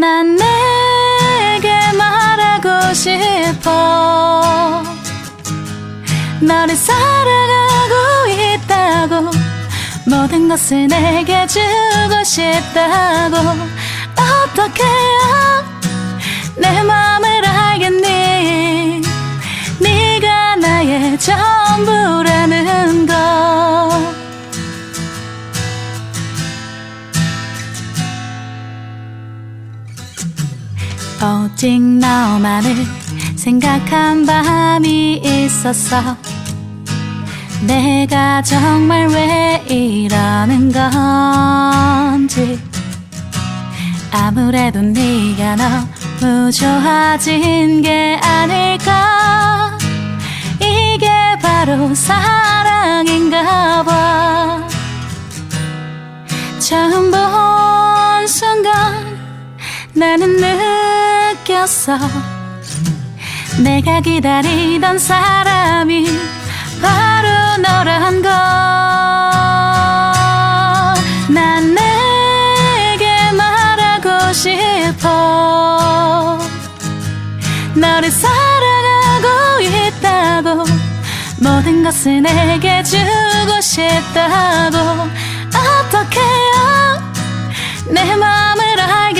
난 내게 말하고 싶어. 너를 사랑하고 있다고 모든 것을 내게 주고 싶다고 어떻게 내 마음을 알겠니? 네가 나의 전부라는 걸 오직 너만을 생각한 밤이 있었어. 내가 정말 왜 이러는 건지. 아무래도 네가 너무 좋아진 게 아닐까. 이게 바로 사랑인가 봐. 처음 본 순간 나는 느꼈어. 내가 기다리던 사람이 바로 너란 걸난 내게 말하고 싶어. 너를 사랑하고 있다고 모든 것을 내게 주고 싶다고. 어떻게 내 마음을 알겠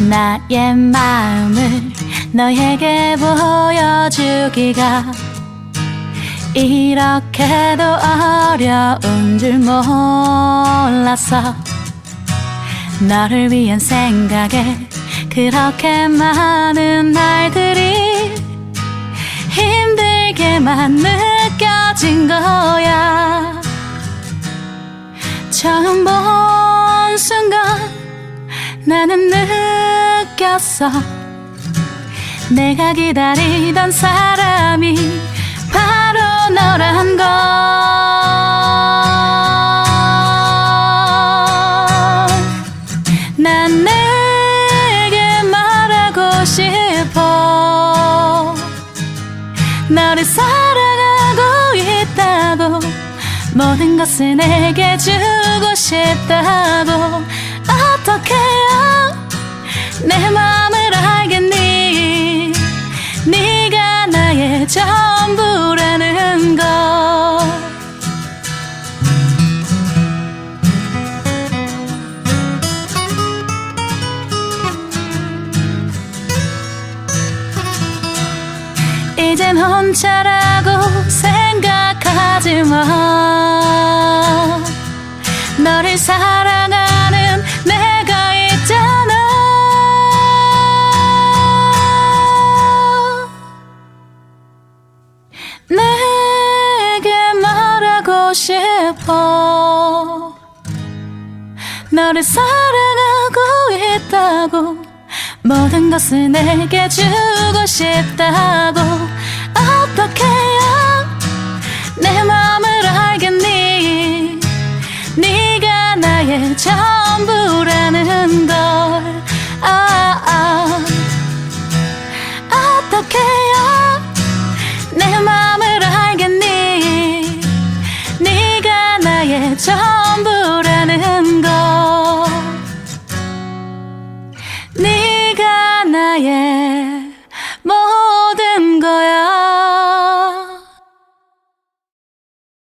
나의 마음을 너에게 보여주기가 이렇게도 어려운 줄 몰랐어 너를 위한 생각에 그렇게 많은 날들이 힘들게만 느껴진 거야. 처음 본 순간 나는 느꼈어. 내가 기다리던 사람이 바로 너란 걸난 내게 말하고 싶어. 너를 사랑하고 있다고 모든 것을 내게 주고 싶다고 어떻게 내 마음을 알겠니? 네가 나의 전부라는 걸 이젠 혼자라고 생각하지 마. 너를 사랑 하고 싶어. 너를 사랑하고 있다고 모든 것을 내게 주고 싶다고 어떻게 I am.